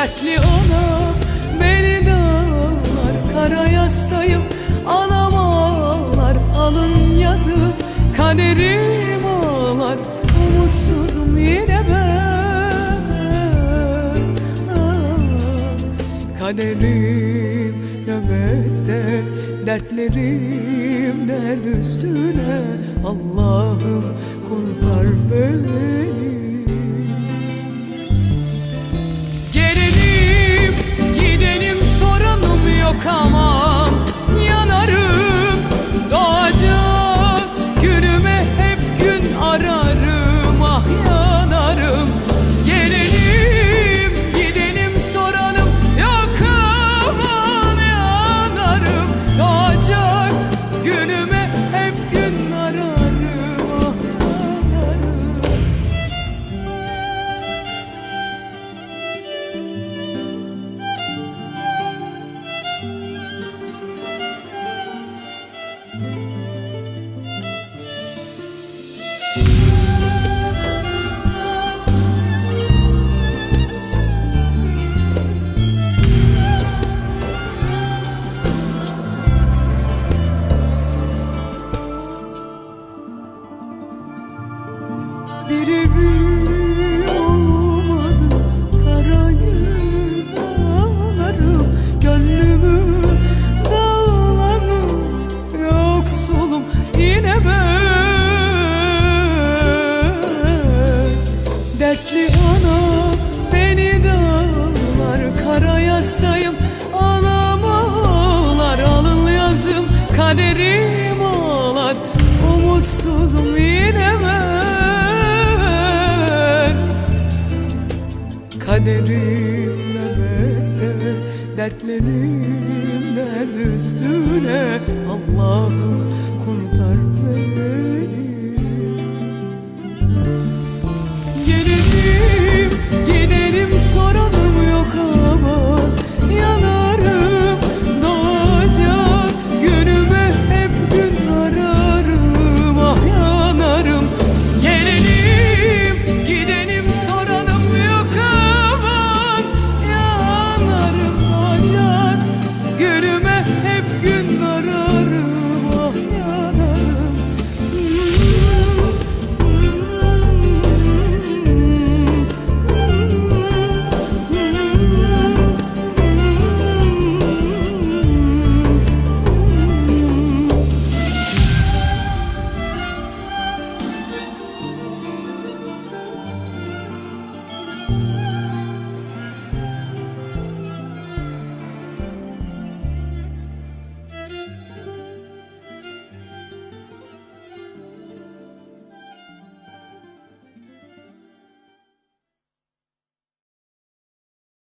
Dertli anam beni dağlar Kara yastayım. Anam ağlar Alın yazıp kaderim ağlar. Umutsuzum yine ben. Ah, Kaderim nöbette Dertlerim dert üstüne. Allah'ım kurtar beni Dertli anam beni dağlar. Kara yastayım Anam ağlar. Alın yazım kaderim ağlar. Umutsuzum Kaderim nöbette Dertlerim dert üstüne. Allah'ım